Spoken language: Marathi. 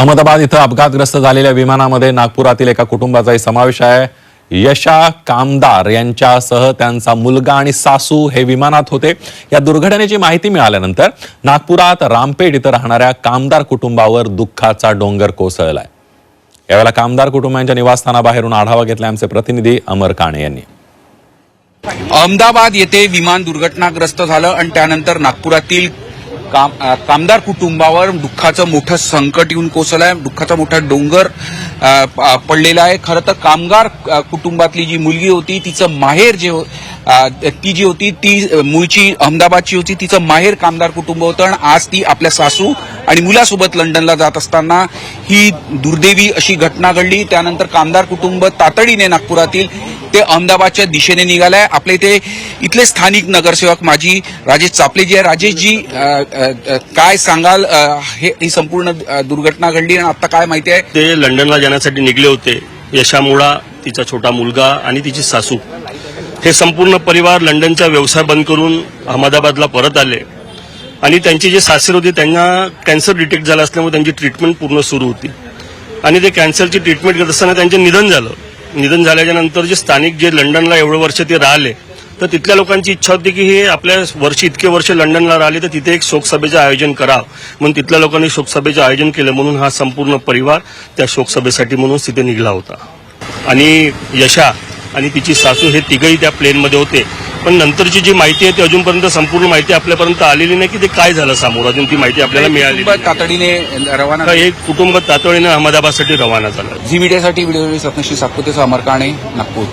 अहमदाबाद इथं अपघातग्रस्त झालेल्या विमानामध्ये नागपुरातील एका कुटुंबाचाही समावेश आहे. यशा कामदार यांच्यासह त्यांचा मुलगा आणि सासू हे विमानात होते. या दुर्घटनेची माहिती मिळाल्यानंतर नागपुरात रामपेठ इथं राहणाऱ्या कामदार कुटुंबावर दुःखाचा डोंगर कोसळलाय. यावेळेला कामदार कुटुंबांच्या निवासस्थानाबाहेरून आढावा घेतला आमचे प्रतिनिधी अमर काणे यांनी. अहमदाबाद येथे विमान दुर्घटनाग्रस्त झालं आणि त्यानंतर नागपुरातील काम कामदार कुटुंबावर दुःखाचं मोठं संकट येऊन कोसळलं आहे दुःखाचा मोठा डोंगर पडलेला आहे. खरं तर कामगार कुटुंबातली जी मुलगी होती तिचं माहेर जे हो- ती जी होती ती मूळची अहमदाबादची होती तिचं माहेर कामदार कुटुंब होतं आणि आज ती आपल्या सासू आणि मुलासोबत लंडनला जात असताना ही दुर्दैवी अशी घटना घडली. त्यानंतर कामदार कुटुंब तातडीने नागपुरातील ते अहमदाबादच्या दिशेने निघालाय. आपल्या इथे इथले स्थानिक नगरसेवक माजी राजेश चापलेजी आहे. राजेशजी काय सांगाल? हे ही संपूर्ण दुर्घटना घडली आणि आता काय माहिती आहे? ते लंडनला जाण्यासाठी निघले होते. यशामुळा तिचा छोटा मुलगा आणि तिची सासू. हे संपूर्ण परिवार लंडनचा व्यवसाय बंद करून अहमदाबादला परत आले. आणि त्यांचे जे सासरे होते त्यांना कॅन्सर डिटेक्ट झाला असल्यामुळे त्यांची ट्रीटमेंट पूर्ण सुरू होती. आणि ते कॅन्सरची ट्रीटमेंट करत असताना त्यांचे निधन झालं. निधन झाल्याच्यानंतर जे स्थानिक जे लंडनला एवढं वर्ष ते राहिले तर तिथल्या लोकांची इच्छा होती की हे आपल्या वर्षी इतके वर्ष लंडनला राहिले तर तिथे एक शोकसभेचं आयोजन करावं. म्हणून तिथल्या लोकांनी शोकसभेचं आयोजन केलं म्हणून हा संपूर्ण परिवार त्या शोकसभेसाठी म्हणून तिथे निघाला होता. आणि यशा आणि तिची सासू हे तिघही त्या प्लेनमध्ये होते. पण नंतरची जी माहिती आहे ती अजूनपर्यंत संपूर्ण माहिती आपल्यापर्यंत आलेली नाही की ते काय झालं समोर. अजून ती माहिती आपल्याला मिळाली तातडीने रवाना. एक कुटुंब तातडीनं अहमदाबादसाठी रवाना झालं. झी मीडियासाठी व्हिडिओ रत्नश्री सातपुतेचा अमर काणे नागपूर.